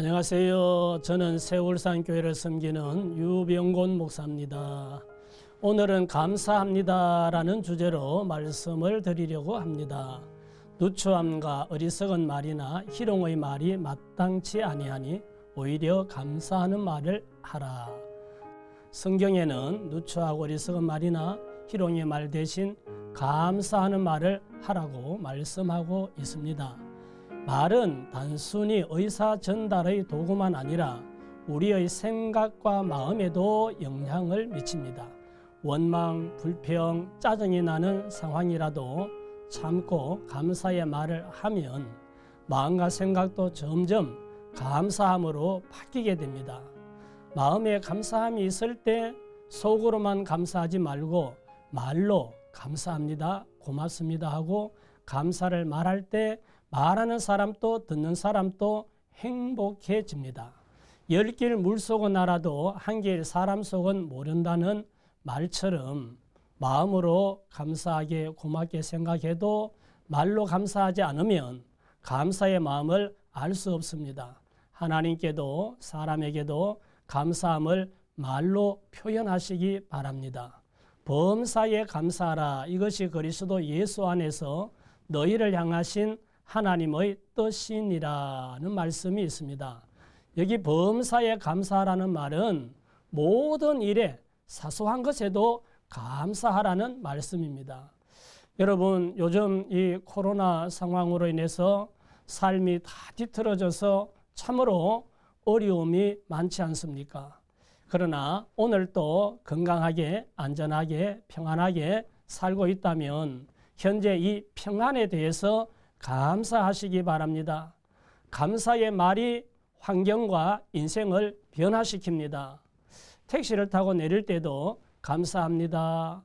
안녕하세요. 저는 세월산 교회를 섬기는 유병곤 목사입니다. 오늘은 감사합니다라는 주제로 말씀을 드리려고 합니다. 누추함과 어리석은 말이나 희롱의 말이 마땅치 아니하니 오히려 감사하는 말을 하라. 성경에는 누추하고 어리석은 말이나 희롱의 말 대신 감사하는 말을 하라고 말씀하고 있습니다. 말은 단순히 의사 전달의 도구만 아니라 우리의 생각과 마음에도 영향을 미칩니다. 원망, 불평, 짜증이 나는 상황이라도 참고 감사의 말을 하면 마음과 생각도 점점 감사함으로 바뀌게 됩니다. 마음에 감사함이 있을 때 속으로만 감사하지 말고 말로 감사합니다, 고맙습니다 하고 감사를 말할 때 말하는 사람도 듣는 사람도 행복해집니다. 열길 물속은 알아도 한길 사람 속은 모른다는 말처럼 마음으로 감사하게 고맙게 생각해도 말로 감사하지 않으면 감사의 마음을 알 수 없습니다. 하나님께도 사람에게도 감사함을 말로 표현하시기 바랍니다. 범사에 감사하라. 이것이 그리스도 예수 안에서 너희를 향하신 하나님의 뜻이니라는 말씀이 있습니다. 여기 범사에 감사하라는 말은 모든 일에 사소한 것에도 감사하라는 말씀입니다. 여러분, 요즘 이 코로나 상황으로 인해서 삶이 다 뒤틀어져서 참으로 어려움이 많지 않습니까? 그러나 오늘 또 건강하게, 안전하게, 평안하게 살고 있다면 현재 이 평안에 대해서 감사하시기 바랍니다. 감사의 말이 환경과 인생을 변화시킵니다. 택시를 타고 내릴 때도 감사합니다.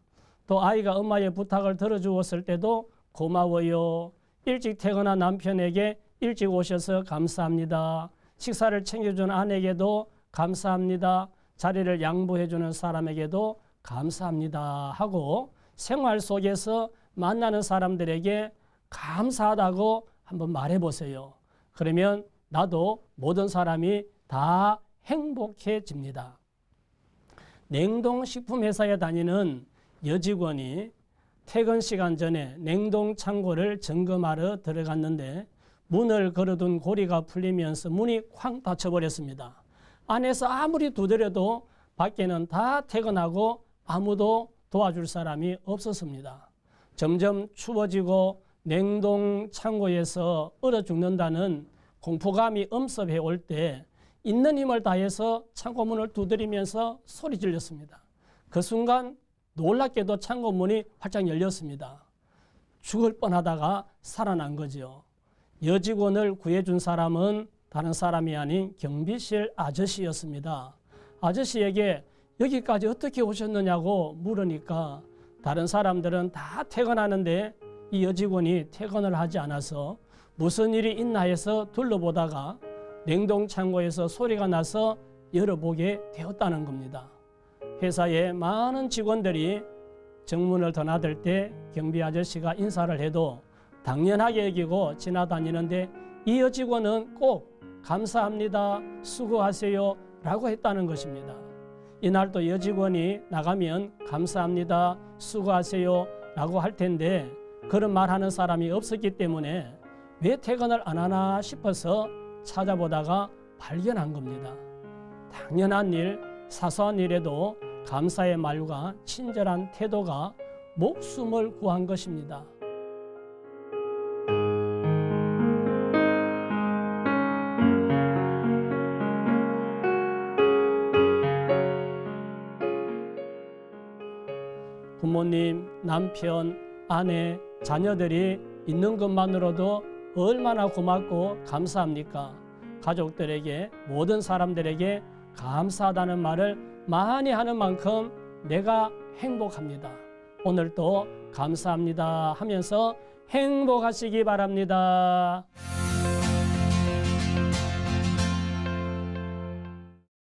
또 아이가 엄마의 부탁을 들어주었을 때도 고마워요. 일찍 퇴근한 남편에게 일찍 오셔서 감사합니다. 식사를 챙겨준 아내에게도 감사합니다. 자리를 양보해주는 사람에게도 감사합니다. 하고 생활 속에서 만나는 사람들에게 감사하다고 한번 말해 보세요. 그러면 나도 모든 사람이 다 행복해집니다. 냉동식품 회사에 다니는 여직원이 퇴근 시간 전에 냉동 창고를 점검하러 들어갔는데 문을 걸어둔 고리가 풀리면서 문이 쾅 닫혀버렸습니다. 안에서 아무리 두드려도 밖에는 다 퇴근하고 아무도 도와줄 사람이 없었습니다. 점점 추워지고 냉동 창고에서 얼어 죽는다는 공포감이 엄습해 올 때 있는 힘을 다해서 창고문을 두드리면서 소리 질렀습니다. 그 순간 놀랍게도 창고문이 활짝 열렸습니다. 죽을 뻔하다가 살아난 거죠. 여직원을 구해준 사람은 다른 사람이 아닌 경비실 아저씨였습니다. 아저씨에게 여기까지 어떻게 오셨느냐고 물으니까 다른 사람들은 다 퇴근하는데 이 여직원이 퇴근을 하지 않아서 무슨 일이 있나 해서 둘러보다가 냉동 창고에서 소리가 나서 열어보게 되었다는 겁니다. 회사에 많은 직원들이 정문을 드나들 때 경비 아저씨가 인사를 해도 당연하게 여기고 지나다니는데 이 여직원은 꼭 감사합니다, 수고하세요 라고 했다는 것입니다. 이날 또 여직원이 나가면 감사합니다, 수고하세요 라고 할 텐데 그런 말하는 사람이 없었기 때문에 왜 퇴근을 안 하나 싶어서 찾아보다가 발견한 겁니다. 당연한 일, 사소한 일에도 감사의 말과 친절한 태도가 목숨을 구한 것입니다. 부모님, 남편, 아내, 자녀들이 있는 것만으로도 얼마나 고맙고 감사합니까? 가족들에게, 모든 사람들에게 감사하다는 말을 많이 하는 만큼 내가 행복합니다. 오늘도 감사합니다 하면서 행복하시기 바랍니다.